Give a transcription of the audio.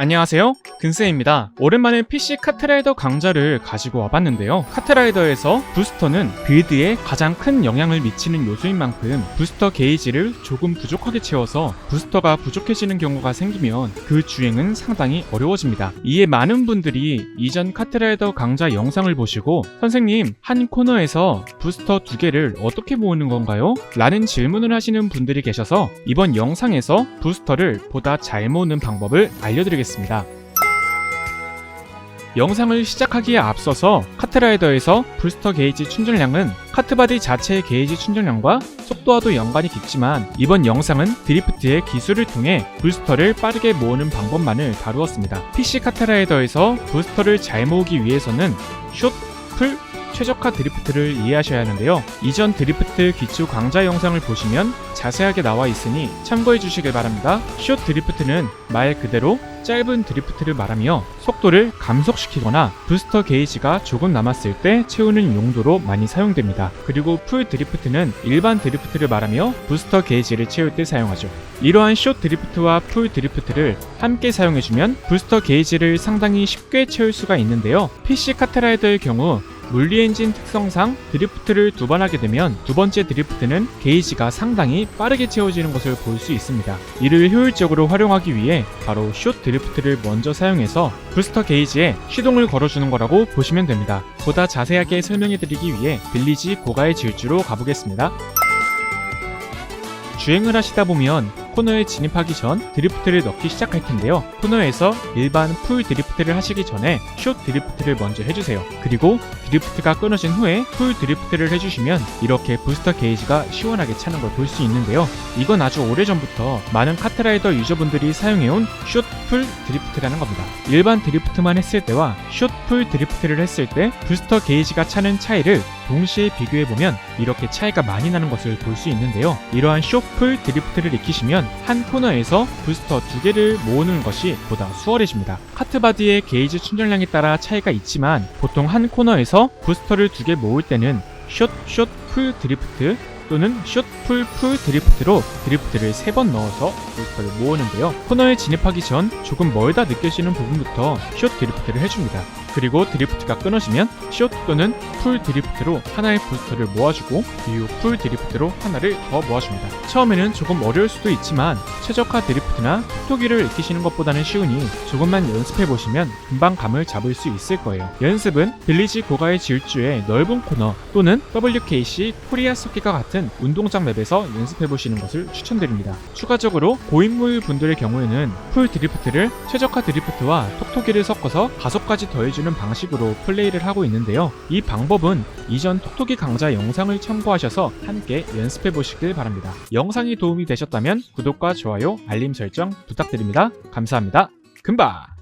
안녕하세요. 근세입니다. 오랜만에 PC 카트라이더 강좌를 가지고 와봤는데요. 카트라이더에서 부스터는 빌드에 가장 큰 영향을 미치는 요소인 만큼 부스터 게이지를 조금 부족하게 채워서 부스터가 부족해지는 경우가 생기면 그 주행은 상당히 어려워집니다. 이에 많은 분들이 이전 카트라이더 강좌 영상을 보시고 선생님 한 코너에서 부스터 두 개를 어떻게 모으는 건가요? 라는 질문을 하시는 분들이 계셔서 이번 영상에서 부스터를 보다 잘 모으는 방법을 알려드리겠습니다. 영상을 시작하기에 앞서서 카트라이더에서 부스터 게이지 충전량은 카트바디 자체의 게이지 충전량과 속도와도 연관이 깊지만 이번 영상은 드리프트의 기술을 통해 부스터를 빠르게 모으는 방법만을 다루었습니다. PC 카트라이더에서 부스터를 잘 모으기 위해서는 숏, 풀, 최적화 드리프트를 이해하셔야 하는데요. 이전 드리프트 기초 강좌 영상을 보시면 자세하게 나와 있으니 참고해 주시길 바랍니다. 숏 드리프트는 말 그대로 짧은 드리프트를 말하며 속도를 감속시키거나 부스터 게이지가 조금 남았을 때 채우는 용도로 많이 사용됩니다. 그리고 풀 드리프트는 일반 드리프트를 말하며 부스터 게이지를 채울 때 사용하죠. 이러한 숏 드리프트와 풀 드리프트를 함께 사용해주면 부스터 게이지를 상당히 쉽게 채울 수가 있는데요. PC 카트라이더의 경우 물리 엔진 특성상 드리프트를 두 번 하게 되면 두 번째 드리프트는 게이지가 상당히 빠르게 채워지는 것을 볼 수 있습니다. 이를 효율적으로 활용하기 위해 바로 숏 드리프트를 먼저 사용해서 부스터 게이지에 시동을 걸어주는 거라고 보시면 됩니다. 보다 자세하게 설명해 드리기 위해 빌리지 고가의 질주로 가보겠습니다. 주행을 하시다 보면 코너에 진입하기 전 드리프트를 넣기 시작할 텐데요. 코너에서 일반 풀 드리프트를 하시기 전에 숏 드리프트를 먼저 해주세요. 그리고 드리프트가 끊어진 후에 풀 드리프트를 해주시면 이렇게 부스터 게이지가 시원하게 차는 걸 볼 수 있는데요. 이건 아주 오래전부터 많은 카트라이더 유저분들이 사용해온 숏 풀 드리프트라는 겁니다. 일반 드리프트만 했을 때와 숏 풀 드리프트를 했을 때 부스터 게이지가 차는 차이를 동시에 비교해보면 이렇게 차이가 많이 나는 것을 볼 수 있는데요. 이러한 숏풀 드리프트를 익히시면 한 코너에서 부스터 두 개를 모으는 것이 보다 수월해집니다. 카트바디의 게이지 충전량에 따라 차이가 있지만 보통 한 코너에서 부스터를 두 개 모을 때는 숏, 숏, 풀 드리프트 또는 숏, 풀, 풀 드리프트로 드리프트를 세번 넣어서 부스터를 모으는데요. 코너에 진입하기 전 조금 멀다 느껴지는 부분부터 숏 드리프트를 해줍니다. 그리고 드리프트가 끊어지면 숏 또는 풀 드리프트로 하나의 부스터를 모아주고 이후 풀 드리프트로 하나를 더 모아줍니다. 처음에는 조금 어려울 수도 있지만 최적화 드리프트나 톡톡이를 익히시는 것보다는 쉬우니 조금만 연습해 보시면 금방 감을 잡을 수 있을 거예요. 연습은 빌리지 고가의 질주의 넓은 코너 또는 WKC 코리아 서킷과 같은 운동장 맵에서 연습해 보시는 것을 추천드립니다. 추가적으로 고인물 분들의 경우에는 풀 드리프트를 최적화 드리프트와 톡톡이를 섞어서 가속까지 더해 주는 방식으로 플레이를 하고 있는데요. 이 방법은 이전 톡톡이 강좌 영상을 참고하셔서 함께 연습해 보시길 바랍니다. 영상이 도움이 되셨다면 구독과 좋아요, 알림 설정 부탁드립니다. 감사합니다. 금바!